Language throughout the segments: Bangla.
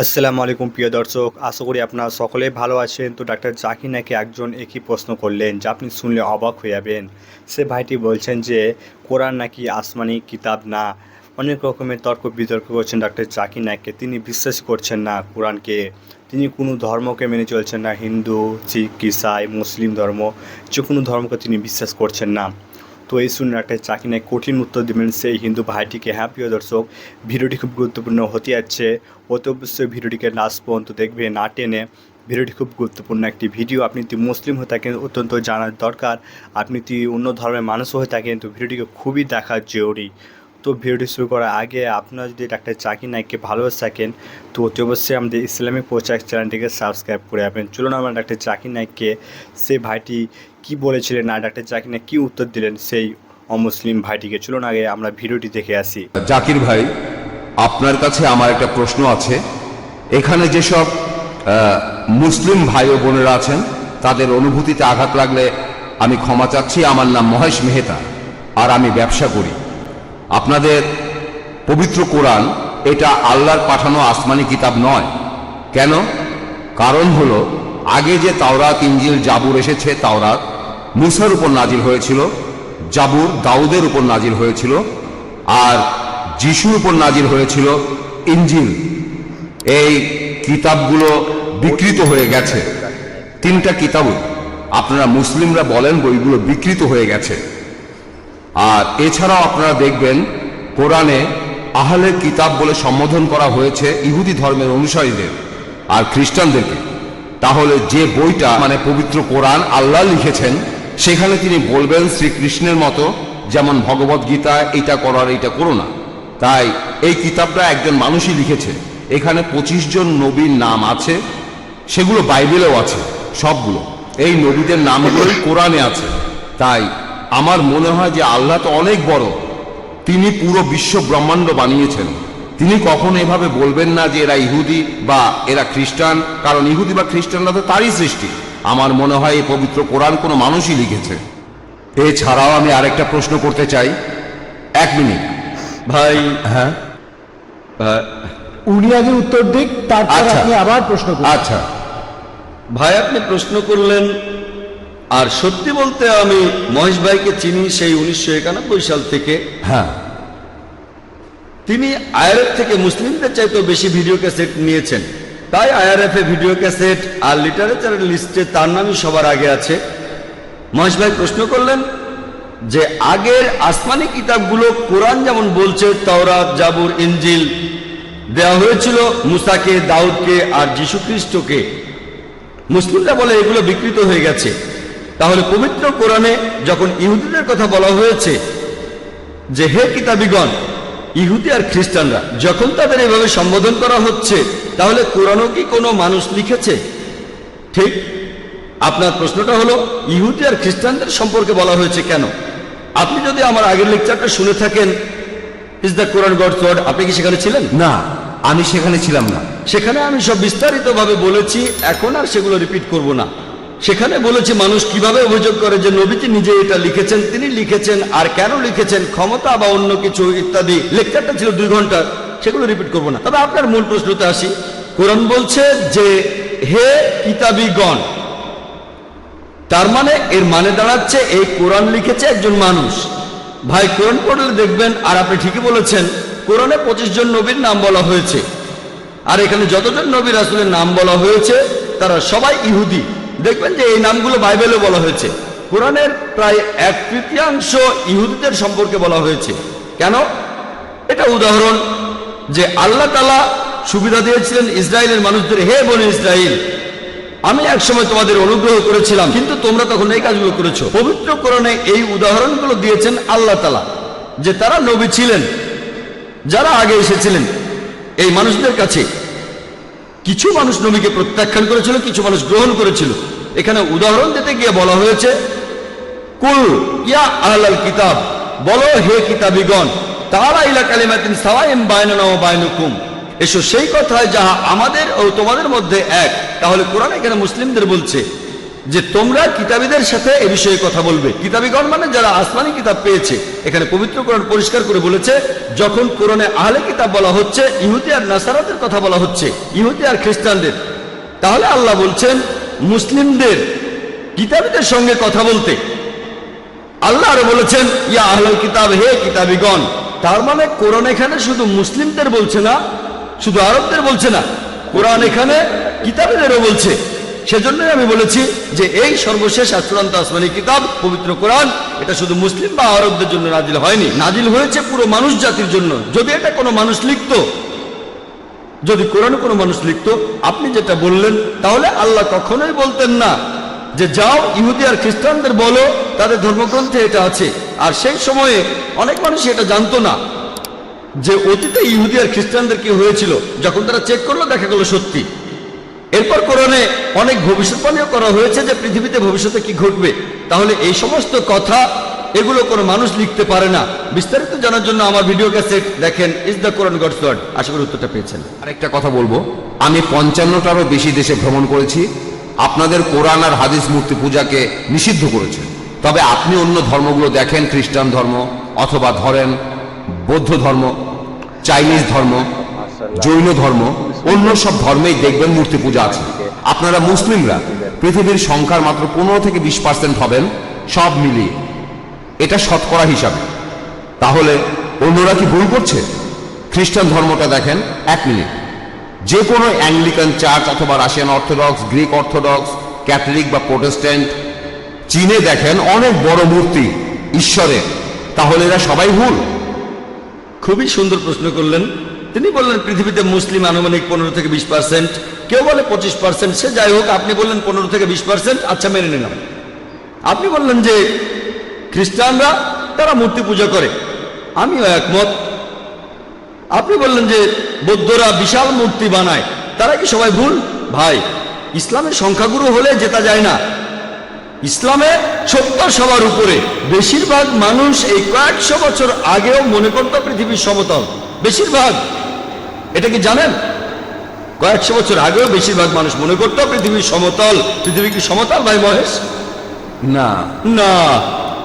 আসসালামু আলাইকুম, প্রিয় দর্শক। আশা করি আপনারা সকলেই ভালো আছেন। তো ডাক্তার জাকির নাকি একজন একই প্রশ্ন করলেন যা, আপনি শুনলে অবাক হয়ে যাবেন। সে ভাইটি বলছেন যে, কোরআন নাকি আসমানি কিতাব না? অনেক রকমের তর্ক বিতর্ক করছেন ডাক্তার জাকির নাইককে। তিনি বিশ্বাস করছেন না কোরআনকে। তিনি কোনো ধর্মকে মেনে চলছেন না। হিন্দু, শিখ, ইসাই, মুসলিম ধর্ম, যে কোনো ধর্মকে তিনি বিশ্বাস করছেন না। তো এই শুনে একটা চাকরি নেই কঠিন উত্তর দেবেন সেই হিন্দু ভাইটিকে। হ্যাঁ প্রিয় দর্শক, ভিডিওটি খুব গুরুত্বপূর্ণ হতে যাচ্ছে। অতি অবশ্যই ভিডিওটিকে লাস্ট পর্যন্ত দেখবে, না টেনে ভিডিওটি খুব গুরুত্বপূর্ণ একটি ভিডিও। আপনি যদি মুসলিম হয়ে থাকেন, অত্যন্ত জানার দরকার। আপনি যদি অন্য ধর্মের মানুষও হয়ে থাকেন, তো ভিডিওটিকে খুবই দেখা জরুরি। তো ভিডিওটি শুরু করার আগে আপনারা যদি ডাক্তার চাকরি নাইককে ভালোবাসে থাকেন, তো অতি অবশ্যই আমাদের ইসলামিক প্রচার চ্যানেলটিকে সাবস্ক্রাইব করে যাবেন চলুন, আমরা ডাক্তার চাকির নাইককে সেই ভাইটি কি বলেছিলেন আর ডাক্তার চাকির নাইক কী উত্তর দিলেন সেই অমুসলিম ভাইটিকে? চলুন আগে আমরা ভিডিওটি দেখে আসি। জাকির ভাই, আপনার কাছে আমার একটা প্রশ্ন আছে। এখানে যেসব মুসলিম ভাই ও বোনেরা আছেন, তাদের অনুভূতিতে আঘাত লাগলে আমি ক্ষমা চাচ্ছি। আমার নাম মহেশ মেহতা, আর আমি ব্যবসা করি। আপনাদের পবিত্র কোরআন, এটা আল্লাহর পাঠানো আসমানি কিতাব নয়। কেন? কারণ হলো, আগে যে তাওরাত ইঞ্জিল জাবুর এসেছে, তাওরাত মুসার উপর নাজিল হয়েছিল, জাবুর দাউদের উপর নাজিল হয়েছিল, আর যিশুর উপর নাজিল হয়েছিল ইঞ্জিল। এই কিতাবগুলো বিকৃত হয়ে গেছে। তিনটা কিতাবই আপনারা মুসলিমরা বলেন বইগুলো বিকৃত হয়ে গেছে। আর এছাড়াও আপনারা দেখবেন, কোরআনে আহলে কিতাব বলে সম্বোধন করা হয়েছে ইহুদি ধর্মের অনুসারীদের আর খ্রিস্টানদেরকে। তাহলে যে বইটা মানে পবিত্র কোরআন, আল্লাহ লিখেছেন সেখানে তিনি বলবেন শ্রীকৃষ্ণের মতো, যেমন ভগবত গীতা এটা করার এটা করো না। তাই এই কিতাবটা একজন মানুষই লিখেছে। এখানে পঁচিশ জন নবীর নাম আছে, সেগুলো বাইবেলেও আছে, সবগুলো। এই নবীদের নামগুলোই কোরআনে আছে। তাই আমার মনে হয় যে আল্লাহ তো অনেক বড়। তিনি পুরো বিশ্ব ব্রহ্মাণ্ড বানিয়েছেন। তিনি কখনো এভাবে বলবেন না যে এরা ইহুদি বা এরা খ্রিস্টান, কারণ ইহুদি বা খ্রিস্টানরা তো তারই সৃষ্টি। আমার মনে হয় এই পবিত্র কোরআন কোনো মানুষই লিখেছে। এছাড়াও আমি আরেকটা প্রশ্ন করতে চাই। এক মিনিট। ভাই হ্যাঁ? উনি আগে উত্তর দিক তারপর আচ্ছা। আপনি আবার প্রশ্ন করুন। আচ্ছা। ভাই আপনি প্রশ্ন করলেন আর সত্যি বলতে আমি মহেশ ভাইকে চিনি সেই উনিশশো একানব্বই সাল থেকে। হ্যাঁ। তিনি আইআরএফ থেকে মুসলিমদের চাইতেও বেশি ভিডিও ক্যাসেট নিয়েছেন। তাই আইআরএফ এ ভিডিও ক্যাসেট আর লিটারেচারের লিস্টে তার নামই সবার আগে আছে। মহেশ ভাই প্রশ্ন করলেন যে আগের আসমানি কিতাবগুলো কোরআন যেমন বলছে, তাওরাত, জাবুর ইঞ্জিল দেওয়া হয়েছিল মুসাকে, দাউদকে আর যীশু খ্রিস্টকে মুসলিমরা বলে এগুলো বিকৃত হয়ে গেছে। তাহলে পবিত্র কোরআনে যখন ইহুদিদের কথা বলা হয়েছে যে, হে কিতাবিগণ, ইহুদি আর খ্রিস্টানরা, যখন তাদের এভাবে সম্বোধন করা হচ্ছে তাহলে কোরআনও কি কোনো মানুষ লিখেছে? ঠিক। আপনার প্রশ্নটা হলো ইহুদি আর খ্রিস্টানদের সম্পর্কে বলা হয়েছে কেন? আপনি যদি আমার আগের লেকচারটা শুনে থাকেন is the Quran God word আপনি কি সেখানে ছিলেন? না আমি সেখানে ছিলাম না। সেখানে আমি সব বিস্তারিতভাবে বলেছি এখন আর সেগুলো রিপিট করব না। সেখানে বলেছি মানুষ কীভাবে অভিযোগ করে যে নবীজি নিজে এটা লিখেছেন তিনি লিখেছেন আর কেন লিখেছেন ক্ষমতা বা অন্য কিছু ইত্যাদি? লেকচারটা ছিল দুই ঘণ্টা সেগুলো রিপিট করব না। তবে আপনার মূল প্রশ্নতে আসি। কোরআন বলছে যে, হে কিতাবিগণ, তার মানে এর মানে দাঁড়াচ্ছে এই কোরআন লিখেছে একজন মানুষ। ভাই, কোরআন পড়লে দেখবেন, আর আপনি ঠিকই বলেছেন, কোরআনে পঁচিশ জন নবীর নাম বলা হয়েছে। আর এখানে যতজন নবীর আসলে নাম বলা হয়েছে, তারা সবাই ইহুদি। দেখবেন যে এই নামগুলো বাইবেলে বলা হয়েছে। কোরআনের প্রায় এক তৃতীয়াংশ ইহুদিদের সম্পর্কে বলা হয়েছে। কেন? এটা উদাহরণ যে আল্লাহ তালা সুবিধা দিয়েছিলেন ইসরায়েলের মানুষদের, হে বনে ইসরায়েল, আমি একসময় তোমাদের অনুগ্রহ করেছিলাম, কিন্তু তোমরা তখন এই কাজগুলো করেছ। পবিত্র কোরআনে এই উদাহরণগুলো দিয়েছেন আল্লাহ তালা যে তারা নবী ছিলেন, যারা আগে এসেছিলেন। এই মানুষদের কাছে কিছু মানুষ নবীকে প্রত্যাখ্যান করেছিল, কিছু মানুষ গ্রহণ করেছিল। এখানে উদাহরণ দিতে গিয়ে বলা হয়েছে, কুল ইয়া আহলাল কিতাব, বলো হে কিতাবিগণ তারা ইলা কালিমাতিন সাওয়াইম বায়নানা বায়নুকুম এসো সেই কথায় যাহা আমাদের ও তোমাদের মধ্যে এক, তাহলে কোরআন এখানে মুসলিমদের বলছে যে তোমরা কিতাবীদের সাথে এ বিষয়ে কথা বলবে? কিতাবীগণ মানে যারা আসমানি কিতাব পেয়েছে, এখানে পবিত্র কোরআন পরিষ্কার করে বলেছে, যখন কোরআনে আহলে কিতাব বলা হচ্ছে, ইহুদি আর নাসারাতের কথা বলা হচ্ছে, ইহুদি আর খ্রিস্টানদের, তাহলে আল্লাহ বলছেন, মুসলিমদের কিতাবীদের সঙ্গে কথা বলতে। আল্লাহ আরও বলেছেন, ইয়া আহলাল কিতাব, হে কিতাবিগণ তার মানে কোরআন এখানে শুধু মুসলিমদের বলছে না, শুধু আরবদের বলছে না, কোরআন এখানে কিতাবীদেরও বলছে। সেজন্যই আমি বলেছি যে এই সর্বশেষ চূড়ান্ত আসমানি কিতাব, পবিত্র কোরআন, এটা শুধু মুসলিম বা আরবদের জন্য নাজিল হয়নি। নাজিল হয়েছে পুরো মানুষ জাতির জন্য। যদি এটা কোনো মানুষ লিখতো, যদি কোরআনে কোনো মানুষ লিখতো, আপনি যেটা বললেন, তাহলে আল্লাহ কখনোই বলতেন না। যে যাও ইহুদি আর খ্রিস্টানদের বলো, তাদের ধর্মগ্রন্থে এটা আছে। আর সেই সময়ে অনেক মানুষ এটা জানতো না যে অতীতে ইহুদি আর খ্রিস্টানদের কি হয়েছিল। যখন তারা চেক করল, দেখা গেল সত্যি। এরপর কোরআনে অনেক ভবিষ্যৎবাণীও করা হয়েছে যে পৃথিবীতে ভবিষ্যতে কি ঘটবে। তাহলে এই সমস্ত কথা, এগুলো কোনো মানুষ লিখতে পারে না। বিস্তারিত জানার জন্য আমার ভিডিও ক্যাসেট দেখেন is the Quran God's word আশা করি উত্তরটা পেয়েছেন। আরেকটা কথা বলব। আমি পঞ্চান্নটারও বেশি দেশে ভ্রমণ করেছি। আপনাদের কোরআন আর হাদিস মূর্তি পূজাকে নিষিদ্ধ করেছেন তবে আপনি অন্য ধর্মগুলো দেখেন, খ্রিস্টান ধর্ম অথবা ধরেন বৌদ্ধ ধর্ম, চাইনিজ ধর্ম, জৈন ধর্ম, অন্য সব ধর্মেই দেখবেন মূর্তি পূজা আছে। আপনারা মুসলিমরা, পৃথিবীর সংখ্যার মাত্র পনেরো থেকে বিশ পার্সেন্ট হবেন, সব মিলিয়ে। এটা শতকরা হিসাবে। তাহলে অন্যরা কি ভুল করছে? খ্রিস্টান ধর্মটা দেখেন, এক মিনিট। যে কোনো অ্যাংলিকান চার্চ অথবা Russian Orthodox, Greek Orthodox, Catholic বা প্রোটেস্ট্যান্ট, চীনে দেখেন অনেক বড় মূর্তি ঈশ্বরের তাহলে এরা সবাই ভুল? খুবই সুন্দর প্রশ্ন করলেন। তিনি বললেন, পৃথিবীতে মুসলিম আনুমানিক পনেরো থেকে বিশ পার্সেন্ট। কেউ বলে পঁচিশ পার্সেন্ট, সে যাই হোক, আপনি বললেন পনেরো থেকে বিশ পার্সেন্ট আচ্ছা মেনে নিলাম। আপনি বললেন যে খ্রিস্টানরা, তারা মূর্তি পূজা করে। আমিও একমত। আপনি বললেন যে বৌদ্ধরা বিশাল মূর্তি বানায়, তারা কি সবাই ভুল? ভাই, ইসলামের সংখ্যাগুরু হলে জেতা যায় না। ইসলামে সত্য সবার উপরে, বেশিরভাগ মানুষ এই কয়েকশো বছর আগেও মনে করত পৃথিবীর সমতল। বেশিরভাগ। এটা কি জানেন? কয়েকশো বছর আগেও বেশিরভাগ মানুষ মনে করত পৃথিবীর সমতল। পৃথিবী কি সমতল ভাই মহেশ? না। না।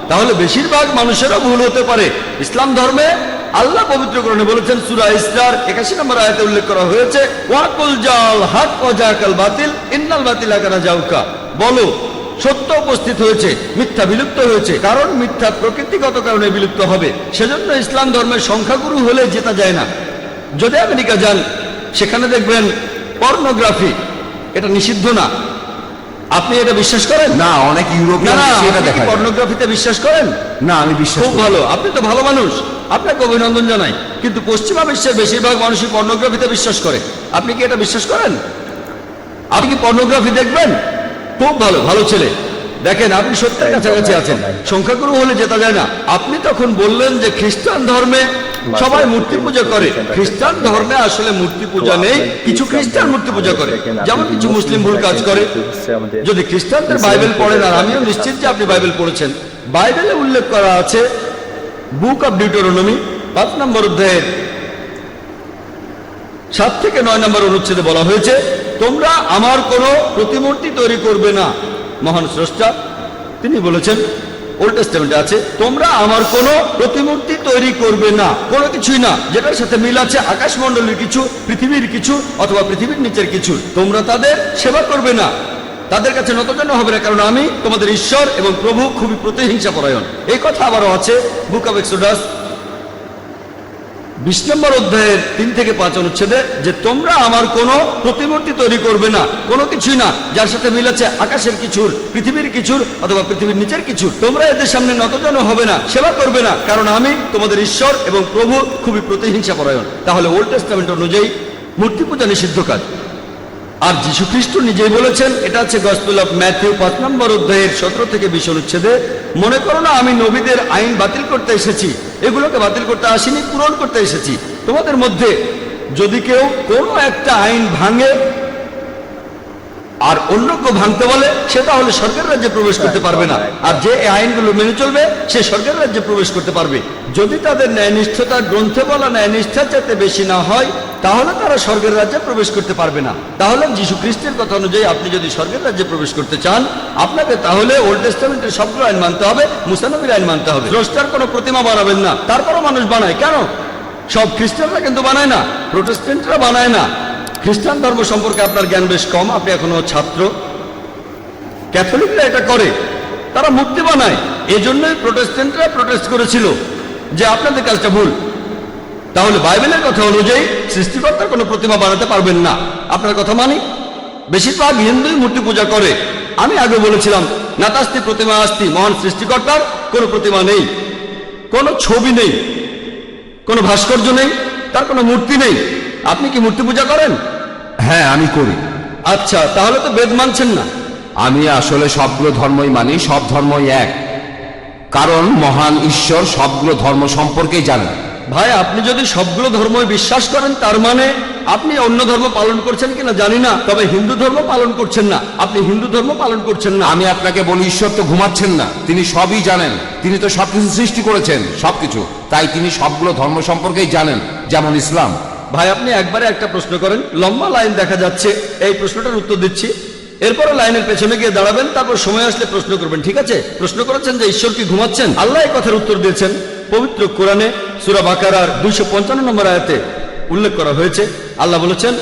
তাহলে বেশিরভাগ মানুষেরও ভুল হতে পারে। ইসলাম ধর্মে আল্লাহ পবিত্র পবিত্রকরণে বলেছেন, সুরা ইসরার একাশি নম্বর আয়তে উল্লেখ করা হয়েছে, ওয়াকুল জাল হাত অজাকাল বাতিল, ইন্নাল বাতিল আকানা জাউকা। বলো, সত্য উপস্থিত হয়েছে, মিথ্যা বিলুপ্ত হয়েছে, কারণ মিথ্যা প্রকৃতিগত কারণে বিলুপ্ত হবে। সেজন্য ইসলাম ধর্মের সংখ্যাগুরু হলে জেতা যায় না। যদি আমেরিকা যান, সেখানে দেখবেন, পর্নোগ্রাফি, এটা নিষিদ্ধ না। আপনি এটা বিশ্বাস করেন? না অনেক ইউরোপিয়ান এটা আপনি কি দেখা যায়। পর্নোগ্রাফিতে বিশ্বাস করেন? না আমি বিশ্বাস খুব ভালো আপনি তো ভালো মানুষ। আপনাকে অভিনন্দন জানাই। কিন্তু পশ্চিমা বিশ্বের বেশিরভাগ মানুষই পর্নোগ্রাফিতে বিশ্বাস করে। আপনি কি এটা বিশ্বাস করেন? আপনি কি পর্নোগ্রাফি দেখবেন? খুব ভালো ভালো ছেলে। দেখেন, আপনি সত্যের কাছাকাছি আছেন। সংখ্যাগুরু হলে জেতা যায় না। আপনি তখন বললেন যে খ্রিস্টান ধর্মে সবাই মূর্তি পূজা করে। খ্রিস্টান ধর্মে আসলে মূর্তি পূজা নেই, কিছু খ্রিস্টান মূর্তি পূজা করে। যেমন কিছু মুসলিম ভুল কাজ করে। যদি খ্রিস্টানদের বাইবেল পড়েন, আর আমিও নিশ্চিত যে আপনি বাইবেল পড়েছেন, বাইবেলে উল্লেখ করা আছে, বুক অব ডিউটোরনমি, পাঁচ নম্বর অধ্যায়ের সাত থেকে নয় নম্বর অনুচ্ছেদে বলা হয়েছে, তোমরা আমার কোনো প্রতিমূর্তি তৈরি করবে না। মহান স্রষ্টা, তিনি বলেছেন ওল্ড টেস্টামেন্টে আছে, তোমরা আমার কোনো প্রতিমূর্তি তৈরি করবে না, কোনো কিছুই না, যেটার সাথে মিল আছে আকাশমণ্ডলের কিছু, পৃথিবীর কিছু, অথবা পৃথিবীর নিচের কিছু। তোমরা তাদের সেবা করবে না। তাদের কাছে নতজানো হবে না, কারণ আমি তোমাদের ঈশ্বর এবং প্রভু খুবই প্রতিহিংসা পরায়ণ এই কথা আবারও আছে বুক অফ এক্সোডাস বিশ নম্বর অধ্যায়ের তিন থেকে পাঁচ অনুচ্ছেদে যে তোমরা আমার কোনো প্রতিমূর্তি তৈরি করবে না, কোনো কিছুই না, যার সাথে মিল আছে আকাশের কিছুর, পৃথিবীর কিছুর অথবা পৃথিবীর নিচের কিছুর। তোমরা এদের সামনে নতজন হবে না, সেবা করবে না, কারণ আমি তোমাদের ঈশ্বর এবং প্রভু খুবই প্রতিহিংসা পরায়ণ তাহলে ওল্ড টেস্টামেন্ট অনুযায়ী মূর্তি পূজা নিষিদ্ধ কাজ। আর যীশু খ্রিস্ট নিজেই বলেছেন, এটা হচ্ছে গসপেল অফ ম্যাথিউ পাঁচ নম্বর অধ্যায়ের সতেরো থেকে বিশ অনুচ্ছেদে, মনে করো না আমি নবীদের আইন বাতিল করতে এসেছি এগুলোকে বাতিল করতে আসিনি, পূরণ করতে এসেছি। তোমাদের মধ্যে যদি কেউ কোনো একটা আইন ভাঙে আর অন্য কেউ ভাঙতে বলে, সে তাহলে সরকার রাজ্যে প্রবেশ করতে পারবে না। আর যে আইনগুলো মেনে চলবে, সে সরকার রাজ্যে প্রবেশ করতে পারবে। যদি তাদের ন্যায়নিষ্ঠতা গ্রন্থে বলা ন্যায়নিষ্ঠার যাতে বেশি না হয় তাহলে তারা স্বর্গের রাজ্যে প্রবেশ করতে পারবে না। তাহলে যীশু খ্রিস্টের কথা অনুযায়ী আপনি যদি স্বর্গের রাজ্যে প্রবেশ করতে চান, আপনাকে তাহলে ওল্ড টেস্টামেন্টের সবগুলো আইন মানতে হবে মুসানবীর আইন মানতে হবে। স্রষ্টার কোনো প্রতিমা বানাবেন না, তারপরও মানুষ বানায়। কেন? সব খ্রিস্টানরা কিন্তু বানায় না প্রোটেস্টেন্টরা বানায় না। খ্রিস্টান ধর্ম সম্পর্কে আপনার জ্ঞান বেশ কম, আপনি এখনও ছাত্র। ক্যাথলিকরা এটা করে, তারা মূর্তি বানায়। এই জন্যই প্রোটেস্টেন্টরা প্রোটেস্ট করেছিল যে আপনাদের কাজটা ভুল। তাহলে বাইবেলের কথা অনুযায়ী সৃষ্টিকর্তার কোনো প্রতিমা বানাতে পারবেন না। আপনার কথা মানি? বেশিরভাগ হিন্দুই মূর্তি পূজা করে। আমি আগে বলেছিলাম নাতাস্তি প্রতিমা আস্তি মহান সৃষ্টিকর্তার কোনো প্রতিমা নেই। কোনো ছবি নেই। কোনো ভাস্কর্য নেই। তার কোনো মূর্তি নেই। আপনি কি মূর্তি পূজা করেন? হ্যাঁ আমি করি। আচ্ছা তাহলে তো বেদ মানছেন না। আমি আসলে সবগুলো ধর্মই মানি সব ধর্মই এক। কারণ মহান ঈশ্বর সবগুলো ধর্ম সম্পর্কেই জানেন। ভাই আপনি যদি সবগুলো ধর্মই বিশ্বাস করেন তার মানে আপনি অন্য ধর্ম পালন করছেন কিনা জানি না তবে হিন্দু ধর্ম পালন করছেন না। আপনি হিন্দু ধর্ম পালন করছেন না। আমি আপনাকে বলি ঈশ্বর তো ঘুমাচ্ছেন না। তিনি সবই জানেন। তিনি তো সবকিছু সৃষ্টি করেছেন সবকিছু। তাই তিনি সবগুলো ধর্ম সম্পর্কেই জানেন যেমন ইসলাম। ভাই আপনি একবারে একটা প্রশ্ন করেন লম্বা লাইন দেখা যাচ্ছে। এই প্রশ্নটার উত্তর দিচ্ছি। এরপরে লাইনের পেছনে গিয়ে দাঁড়াবেন, তারপর সময় আসলে প্রশ্ন করবেন, ঠিক আছে? প্রশ্ন করেছেন যে ঈশ্বর কি ঘুমাচ্ছেন? আল্লাহ কথার উত্তর দিয়েছেন। পবিত্র কোরআনে সুরা বাকারার দুইশো পঞ্চান্ন নম্বর আয়াতে উল্লেখ করা হয়েছে। আল্লাহ বলেছেন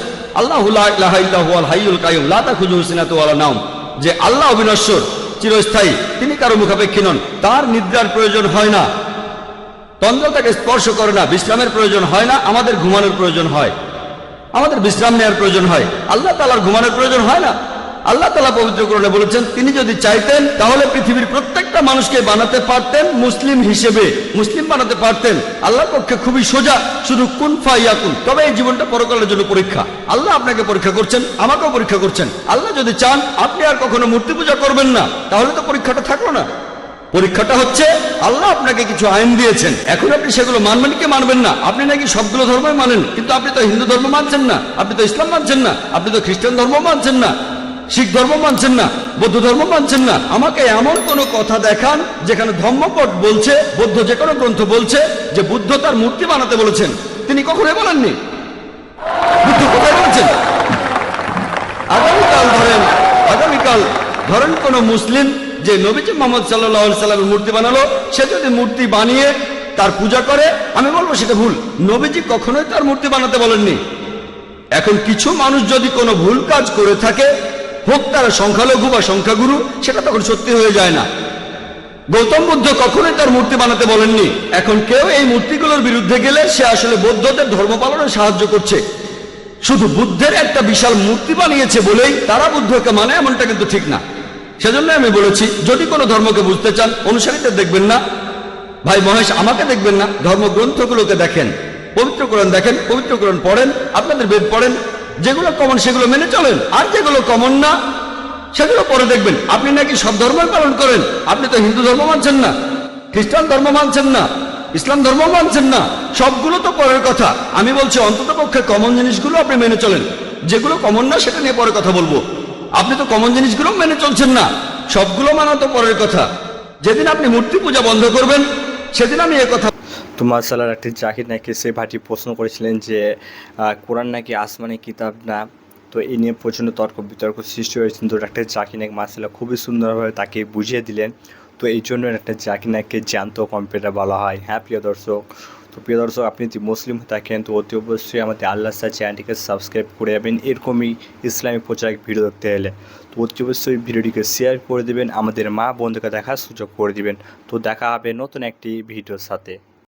যে আল্লাহ অবিনশ্বর, চিরস্থায়ী, তিনি কারও মুখাপেক্ষী নন, তার নিদ্রার প্রয়োজন হয় না। তন্দ্রা তাকে স্পর্শ করে না, বিশ্রামের প্রয়োজন হয় না, আমাদের ঘুমানোর প্রয়োজন হয়। আমাদের বিশ্রাম নেওয়ার প্রয়োজন হয়। আল্লাহ তালার ঘুমানোর প্রয়োজন হয় না। আল্লাহ তালা পবিত্র করণে বলেছেন, তিনি যদি চাইতেন, তাহলে পৃথিবীর প্রত্যেকটা মানুষকে বানাতে পারতেন, মুসলিম হিসেবে মুসলিম বানাতে পারতেন। আল্লাহর পক্ষে খুবই সোজা, শুধু কুন ফাইয়াকুন। তবে এই জীবনটা পরকালের জন্য পরীক্ষা। আল্লাহ আপনাকে পরীক্ষা করছেন, আমাকেও পরীক্ষা করছেন। আল্লাহ যদি চান, আপনি আর কখনো মূর্তি পূজা করবেন না, তাহলে তো পরীক্ষাটা থাকল না। পরীক্ষাটা হচ্ছে, আল্লাহ আপনাকে কিছু আইন দিয়েছেন। এখন আপনি সেগুলো মানবেন কি মানবেন না? আপনি নাকি সবগুলো ধর্মই মানেন, কিন্তু আপনি তো হিন্দু ধর্ম মানছেন না, আপনি তো ইসলাম মানছেন না, আপনি তো খ্রিস্টান ধর্ম মানছেন না। শিখ ধর্ম মানছেন না, বৌদ্ধ ধর্ম মানছেন না। আমাকে এমন কোন কথা দেখান যেখানে ধর্মপট বলছে, বৌদ্ধ যে কোনো গ্রন্থ বলছে যে বুদ্ধ তার মূর্তি বানাতে বলেছেন। তিনি কখনোই বলেননি। বুদ্ধ কোথায় বলেছেন? আগামীকাল ধরেন আগামীকাল ধরেন কোন মুসলিম যে নবীজি মোহাম্মদ সাল্লাহ সাল্লামের মূর্তি বানালো, সে যদি মূর্তি বানিয়ে তার পূজা করে, আমি বলব সেটা ভুল। নবীজি কখনোই তার মূর্তি বানাতে বলেননি। এখন কিছু মানুষ যদি কোনো ভুল কাজ করে থাকে হোক তারা সংখ্যালঘু বা সংখ্যাগুরু, সেটা তখন সত্যি হয়ে যায় না। গৌতম বুদ্ধ কখনোই তার মূর্তি বানাতে বলেননি। এখন কেউ এই মূর্তিগুলোর বিরুদ্ধে গেলে সে আসলে বৌদ্ধদের ধর্ম পালনে সাহায্য করছে। শুধু বুদ্ধের একটা বিশাল মূর্তি বানিয়েছে বলেই তারা বুদ্ধকে মানে এমনটা কিন্তু ঠিক না। সেজন্য আমি বলেছি, যদি কোনো ধর্মকে বুঝতে চান, অনুসারীদের দেখবেন না। ভাই মহেশ, আমাকে দেখবেন না। ধর্মগ্রন্থগুলোকে দেখেন। পবিত্র কোরআন দেখেন, পবিত্র কোরআন পড়েন, আপনাদের বেদ পড়েন। যেগুলো কমন সেগুলো মেনে চলেন, আর যেগুলো কমন না, সেগুলো পরে দেখবেন। আপনি নাকি সব ধর্মই পালন করেন? আপনি তো হিন্দু ধর্ম মানছেন না, খ্রিস্টান ধর্ম মানছেন না, ইসলাম ধর্ম মানছেন না, সবগুলো তো পরের কথা। আমি বলছি, অন্তত পক্ষে কমন জিনিসগুলো আপনি মেনে চলেন। যেগুলো কমন না, সেটা নিয়ে পরে কথা বলব। আপনি তো কমন জিনিসগুলো মেনে চলছেন না, সবগুলো মানা তো পরের কথা। যেদিন আপনি মূর্তি পূজা বন্ধ করবেন, সেদিন আমি কথা তো মার্শাল্লাহ একটি জাকির নাকি সে ভাইটি প্রশ্ন করেছিলেন যে কোরআন নাকি আসমানি কিতাব না? তো এই নিয়ে প্রচণ্ড তর্ক বিতর্ক সৃষ্টি হয়েছিল তো ডাক্তার জাকির নাকি মার্শাল্লাহ খুবই সুন্দরভাবে তাকে বুঝিয়ে দিলেন। তো এই জন্য একটা জাকির নাককে জ্যান্ত কম্পিউটার বলা হয়। হ্যাঁ প্রিয় দর্শক? তো প্রিয় দর্শক, আপনি যদি মুসলিম হয়ে থাকেন, তো অতি অবশ্যই আমাদের আল্লাহ সাহ চ্যানেলটিকে সাবস্ক্রাইব করে যাবেন। এরকমই ইসলামী প্রচার ভিডিও দেখতে এলে। তো অতি অবশ্যই ভিডিওটিকে শেয়ার করে দেবেন। আমাদের মা বন্ধুকে দেখার সুযোগ করে দিবেন। তো দেখা হবে নতুন একটি ভিডিওর সাথে।